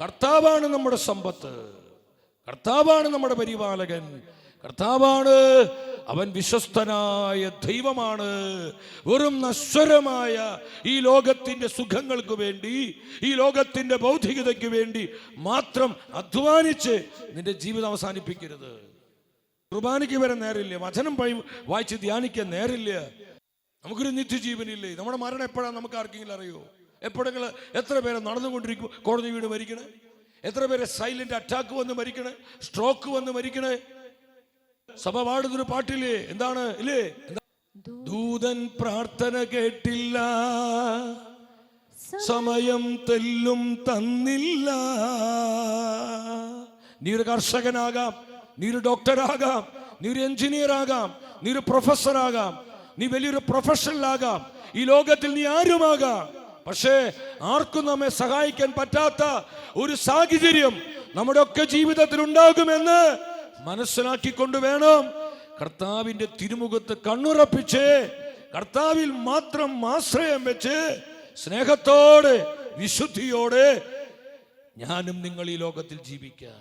കർത്താവാണ് നമ്മുടെ സമ്പത്ത്. കർത്താവാണ് നമ്മുടെ പരിപാലകൻ. കർത്താവാണ് അവൻ വിശ്വസ്തനായ ദൈവമാണ്. വെറും നശ്വരമായ ഈ ലോകത്തിന്റെ സുഖങ്ങൾക്ക് വേണ്ടി ഈ ലോകത്തിന്റെ ബൗദ്ധികതയ്ക്ക് വേണ്ടി മാത്രം അധ്വാനിച്ച് നിന്റെ ജീവിതം അവസാനിപ്പിക്കരുത്. കുർബാനയ്ക്ക് വരെ നേരില്ല. വചനം വായിച്ച് ധ്യാനിക്കാൻ നേരില്ല. നമുക്കൊരു നിത്യജീവനില്ലേ? നമ്മുടെ മരണം എപ്പോഴാണ് നമുക്ക് ആർക്കെങ്കിലും അറിയോ? എപ്പോഴെങ്കിലും എത്ര പേരെ നടന്നുകൊണ്ടിരിക്കും കോടതി വീട് മരിക്കണേ? എത്ര പേരെ സൈലന്റ് അറ്റാക്ക് വന്ന് മരിക്കണേ? സ്ട്രോക്ക് വന്ന് മരിക്കണേ? സഭ പാടുന്നൊരു പാട്ടില്ലേ? എന്താണ്? ഇല്ലേ? ദൂതൻ പ്രാർത്ഥന കേട്ടില്ല. സമയം തെല്ലും തന്നില്ല. നീ ഒരു കർഷകനാകാം. നീ ഒരു ഡോക്ടറാകാം. നീ ഒരു എഞ്ചിനീയർ ആകാം നീ ഒരു പ്രൊഫസർ ആകാം. നീ വലിയൊരു പ്രൊഫഷണൽ ആകാം. ഈ ലോകത്തിൽ നീ ആരുമാകാം? പക്ഷേ ആർക്കും നമ്മെ സഹായിക്കാൻ പറ്റാത്ത ഒരു സാഹചര്യം നമ്മുടെ ഒക്കെ ജീവിതത്തിൽ ഉണ്ടാകുമെന്ന് മനസ്സിലാക്കിക്കൊണ്ട് വേണം കർത്താവിന്റെ തിരുമുഖത്ത് കണ്ണുറപ്പിച്ച് കർത്താവിൽ മാത്രം ആശ്രയം വെച്ച് സ്നേഹത്തോടെ വിശുദ്ധിയോടെ ഞാനും നിങ്ങൾ ഈ ലോകത്തിൽ ജീവിക്കാൻ.